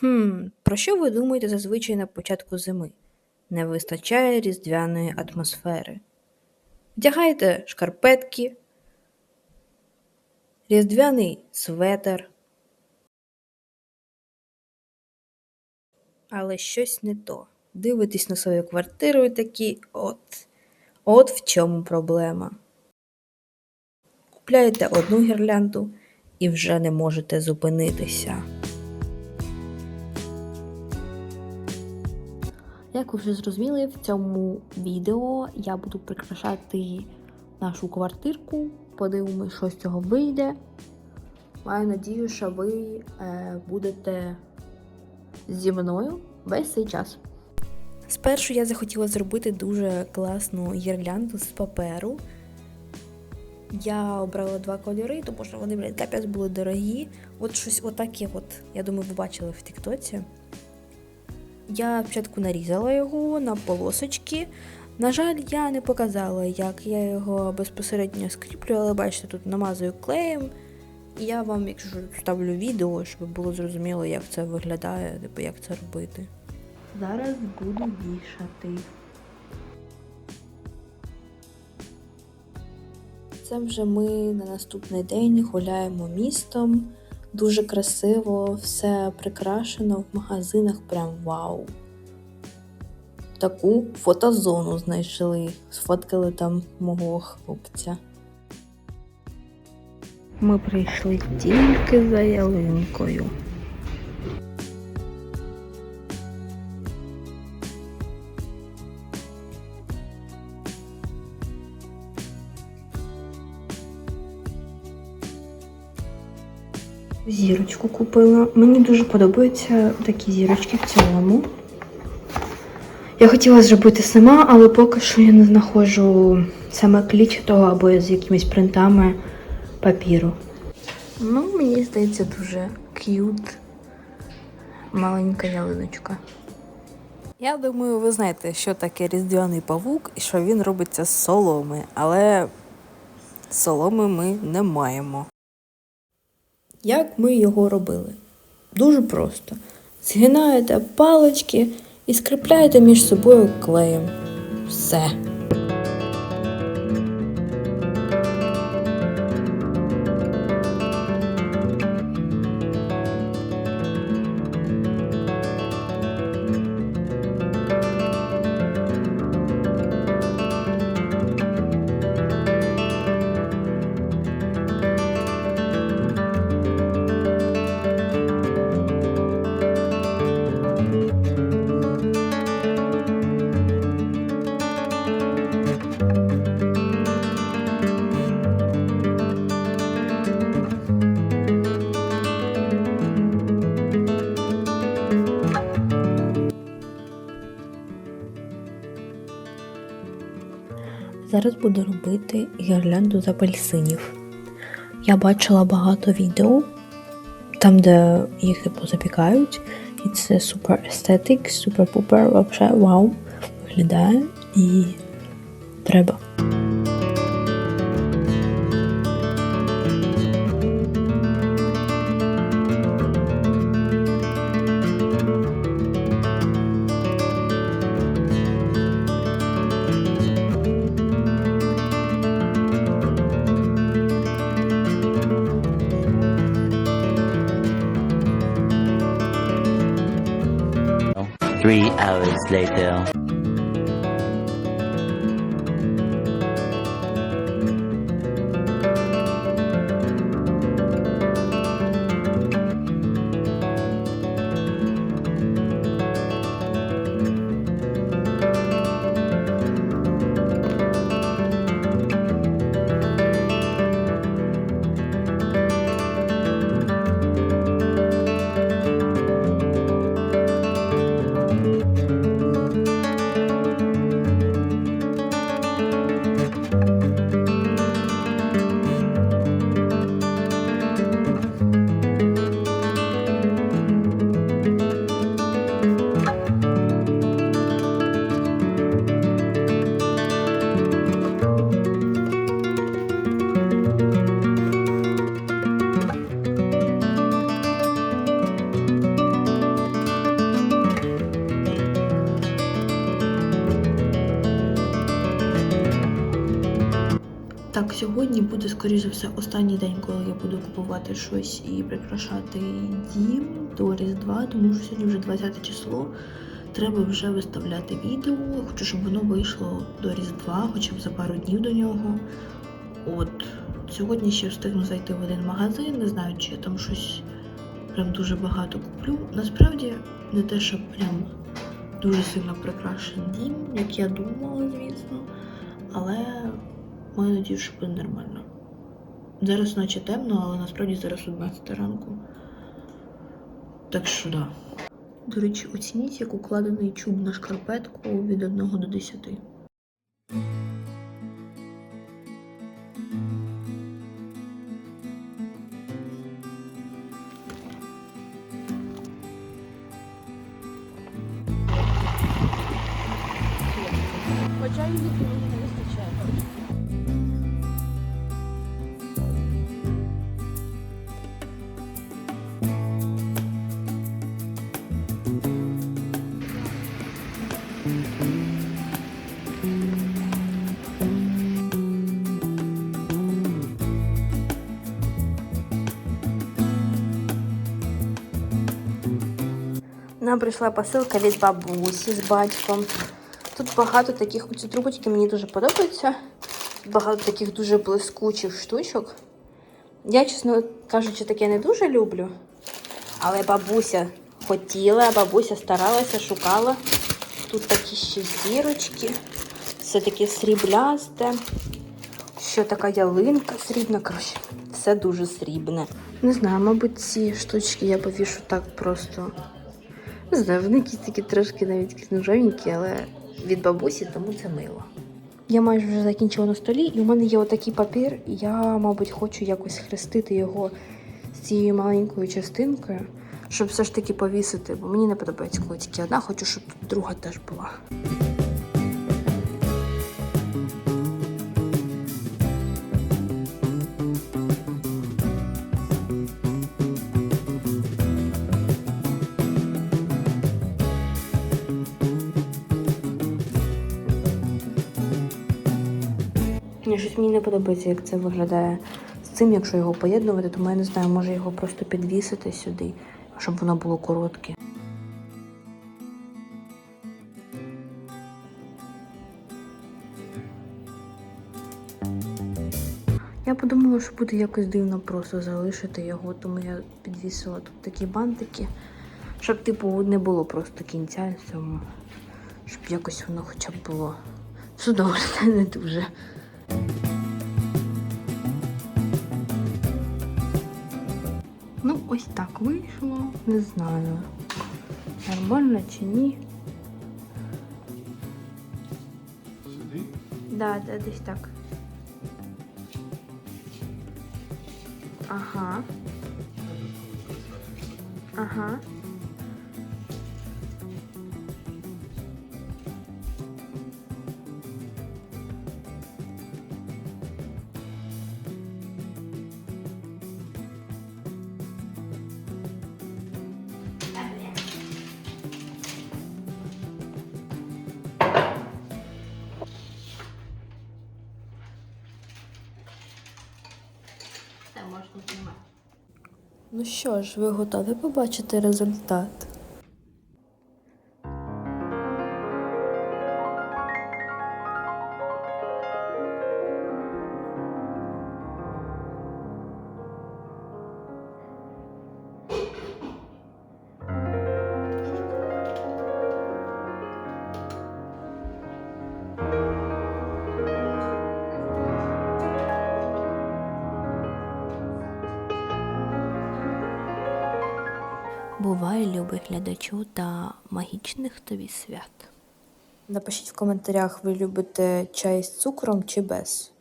Хм, про що ви думаєте зазвичай на початку зими? Не вистачає різдвяної атмосфери. Вдягайте шкарпетки, різдвяний светер. Але щось не то. Дивитесь на свою квартиру і такі от. От в чому проблема. Купляєте одну гірлянду і вже не можете зупинитися. Як ви вже зрозуміли, в цьому відео я буду прикрашати нашу квартирку. Подивимось, що з цього вийде. Маю надію, що ви е, будете зі мною весь цей час. Спершу я захотіла зробити дуже класну гірлянду з паперу. Я обрала два кольори, тому що вони, блядь, капець були дорогі. От щось отаке, от, я думаю, ви бачили в Тіктоці. Я спочатку нарізала його на полосочки. На жаль, я не показала, як я його безпосередньо скріплю, але бачите, тут намазую клеєм. І я вам, якщо що, вставлю відео, щоб було зрозуміло, як це виглядає, типу, як це робити. Зараз буду вішати. Це вже ми на наступний день гуляємо містом. Дуже красиво, все прикрашено в магазинах, прям вау. Таку фотозону знайшли, сфоткали там мого хлопця. Ми прийшли тільки за ялинкою. Зірочку купила. Мені дуже подобаються такі зірочки в цілому. Я хотіла зробити сама, але поки що я не знаходжу саме клічатого або з якимись принтами папіру. Ну, мені здається, дуже к'ют. Маленька ялиночка. Я думаю, ви знаєте, що таке різдвяний павук і що він робиться з соломи, але соломи ми не маємо. Як ми його робили? Дуже просто. Згинаєте палички і скріпляєте між собою клеєм. Все. Зараз буду робити гірлянду з апельсинів. Я бачила багато відео, там, де їх типу запікають, і це супер естетик, супер-пупер, взагалі вау виглядає і Three hours later. Сьогодні буде, скоріш за все, останній день, коли я буду купувати щось і прикрашати дім до Різдва, тому що сьогодні вже 20 число. Треба вже виставляти відео. Хочу, щоб воно вийшло до Різдва, хоча б за пару днів до нього. От сьогодні ще встигну зайти в один магазин, не знаю, чи я там щось прям дуже багато куплю. Насправді не те, що прям дуже сильно прикрашений дім, як я думала, звісно. Але маю надію, що буде нормально. Зараз наче темно, але насправді зараз 11 ранку. Так що да. До речі, оцініть, як укладений чуб на шкарпетку від 1 до 10. Хоча і від Нам прийшла посилка від бабусі з батьком. Тут багато таких, оці трубочки мені дуже подобаються. Багато таких дуже блискучих штучок. Я, чесно кажучи, таке не дуже люблю. Але бабуся хотіла, бабуся старалася, шукала. Тут такі ще зірочки. Все таке сріблясте. Ще така ялинка срібна. Коротше, все дуже срібне. Не знаю, мабуть, ці штучки я повішу так просто. Не знаю, вони якісь такі трошки навіть книжовенькі, але від бабусі, тому це мило. Я майже вже закінчила на столі, і у мене є отакий папір. і Я, мабуть, хочу якось хрестити його з цією маленькою частинкою, щоб все ж таки повісити, бо мені не подобається, коли тільки одна, хочу, щоб друга теж була. Ні, щось мені не подобається, як це виглядає з цим, якщо його поєднувати, тому я не знаю, може його просто підвісити сюди, щоб воно було коротке. Я подумала, що буде якось дивно просто залишити його, тому я підвісила тут такі бантики, щоб, типу, не було просто кінця цьому, щоб якось воно хоча б було. Все добре, не дуже. Ось так вийшло. Не знаю, нормально чи ні. Сюди? Да, да, десь так. Ага. Ага. Ну що ж, ви готові побачити результат? Бувай, любий глядачу та магічних тобі свят. Напишіть в коментарях, ви любите чай з цукром чи без.